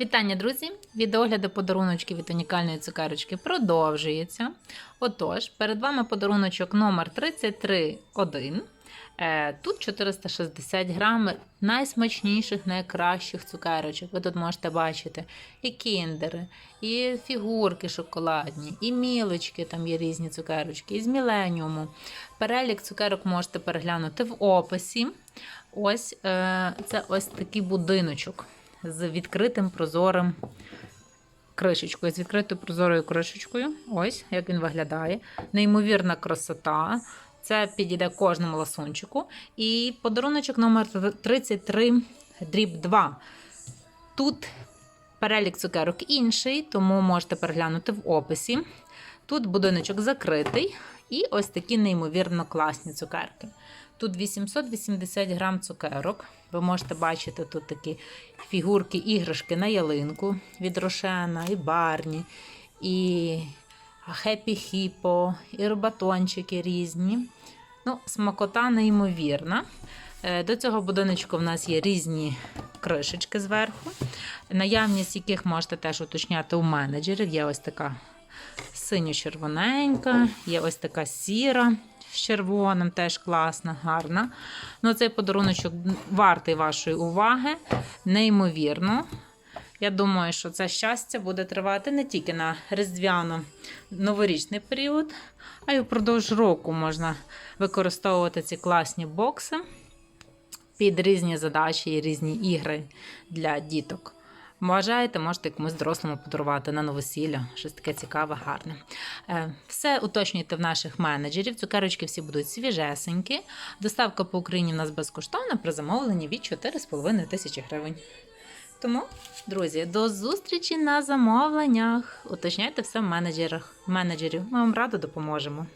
Вітання, друзі! Відеогляди подаруночки від унікальної цукерочки продовжується. Отож, перед вами подаруночок номер 331. Е, Тут 460 грам найсмачніших, найкращих цукерочок. Ви тут можете бачити і кіндери, і фігурки шоколадні, і мілочки, там є різні цукерочки, і з міленіуму. Перелік цукерок можете переглянути в описі. Ось е, це ось такий будиночок з відкритим прозорим кришечкою, з відкритою прозорою кришечкою. Ось як він виглядає. Неймовірна красота. Це підійде кожному ласунчику. І подаруночок номер 33 дріб 2. Тут перелік цукерок інший, тому можете переглянути в описі. Тут будиночок закритий. І ось такі неймовірно класні цукерки. Тут 880 грам цукерок. Ви можете бачити тут такі фігурки, іграшки на ялинку від Рошена, і Барні, і Хеппі Хіпо, і батончики різні. Ну, Смакота неймовірна. Е, До цього будиночку в нас є різні кришечки зверху, наявність яких можете теж уточняти у менеджерів. Є ось така синьо-червоненька, є ось така сіра з червоним, теж класна, гарна. Ну, цей подаруночок вартий вашої уваги, неймовірно. Я думаю, що це щастя буде тривати не тільки на різдвяно-новорічний період, а й впродовж року можна використовувати ці класні бокси під різні задачі і різні ігри для діток. Бажаєте, можете комусь дорослому подарувати на новосілля, щось таке цікаве, гарне. Е, Все уточнюйте в наших менеджерів. Цукерочки всі будуть свіжесенькі. Доставка по Україні в нас безкоштовна при замовленні від 4,5 тисячі гривень. Тому, друзі, до зустрічі на замовленнях. Уточняйте все в менеджерах. менеджерів. Ми вам радо допоможемо.